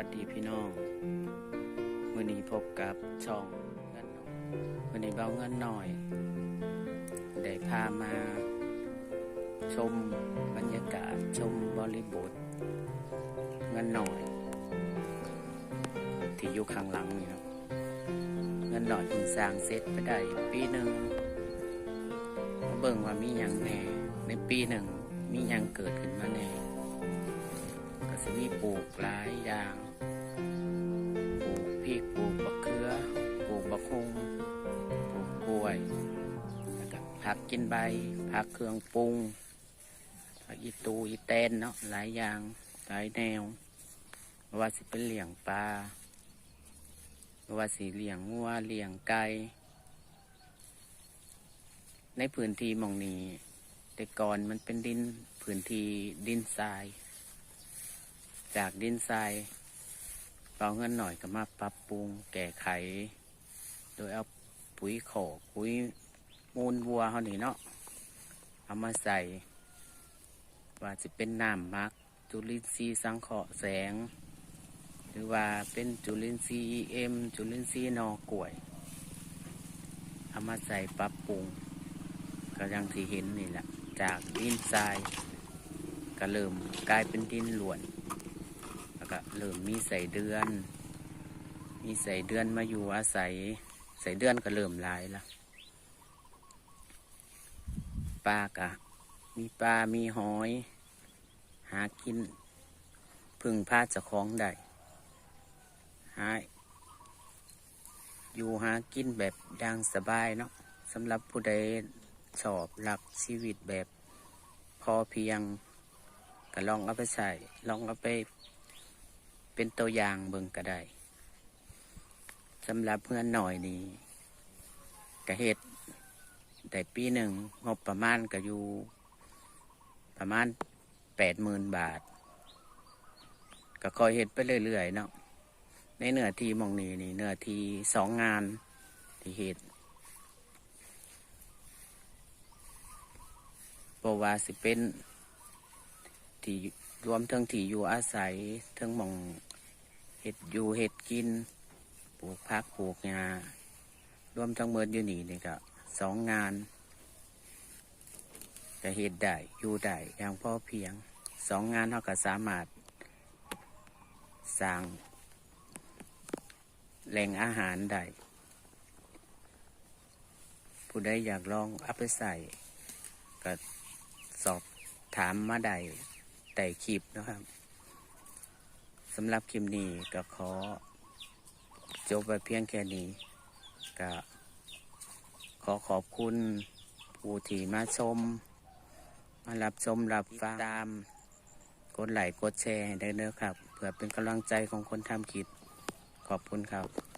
วัสดีพี่น้องวันนี้พบกับช่องเงินหน่อยวันนี้เบาเงินหน่อย ได้พามา ชมบรรยากาศชมบริบทเงินหน่อย ที่อยู่ข้างหลังนี่เนาะเงินหน่อยเพิ่งสร้างเสร็จไปได้ปีหนึ่งมาเบิ่งว่ามีอย่างแหน่ในปีหนึ่งมีอย่างเกิดขึ้นมาแหน่ ก็จะมีปลูกหลายอย่าง ปลูกพริกปลูกบักเขือ ปลูกบักฮุงปลูกกล้วยแล้วก็ผักกินใบ ผักเครื่องปรุงผักอีตูอีแตนเนาะหลายอย่างหลายแนว ว่าสิเป็นเลี้ยงปลาว่าสิเลี้ยงงัวเลี้ยงไก่ในพื้นที่มองนี้ แต่ก่อนมันเป็นดินพื้นที่ดินทราย จากดินทรายเปาเงินหน่อยก็มาปรับปรุงแก้ไข โดยเอาปุ๋ยโขกปุ๋ยมูลวัวเขานี่เนาะเอามาใส่ ว่าจะเป็นน้ำมัก จุลินทรีย์สังเคราะห์แสง หรือว่าเป็นจุลินทรีย์เอ็มจุลินทรีย์นอกล้วยเอามาใส่ปรับปรุงก็ยังที่เห็นนี่แหละจากดินทรายก็เริ่มกลายเป็นดินหลวน ก็เริ่มมีใส่เดือน มีใส่เดือนมาอยู่อาศัย ใส่เดือนก็เริ่มลายละปลากะมีปลา มีหอย หากิน พึ่งพาจะคล้องได้หาอยู่หากินแบบดังสบายเนาะสำหรับผู้ใดชอบหลักชีวิตแบบพอเพียงก็ลองเอาไปใส่ลองเอาไป เป็นตัวอย่างเบิ่งก็ได้สำหรับเพื่อนหน่อยนี่กระเฮ็ดแต่ปีหนึ่งงบประมาณก็อยู่ประมาณแปดหมื่นบาท ก็คอยเฮ็ดไปเรื่อยๆเนาะในเนื้อที่มองนี้นี่เนื้อที่สองงานที่เฮ็ดเพราะว่าสิเป็นที่ รวมทั้งที่อยู่อาศัยทั้งมองเห็ดอยู่เห็ดกิน ปลูกพักปลูกงารวมทั้งเมิดอยู่นี่นี่ก็สองงานก็เห็ดได้อยู่ได้อย่างพ่อเพียงสองงานเท่ากับสามารถสร้างแหล่งอาหารได้ผู้ใดอยากลองเอาไปใส่ก็สอบถามมาได้ แต่คลิปนะครับสำหรับคลิปนี้ก็ขอ จบไปเพียงแค่นี้ก็ขอขอบคุณผู้ที่มาชม มารับชมรับฟังตาม กดไลค์กดแชร์ให้ได้เด้อครับ เพื่อเป็นกำลังใจของคนทำคลิปขอบคุณครับ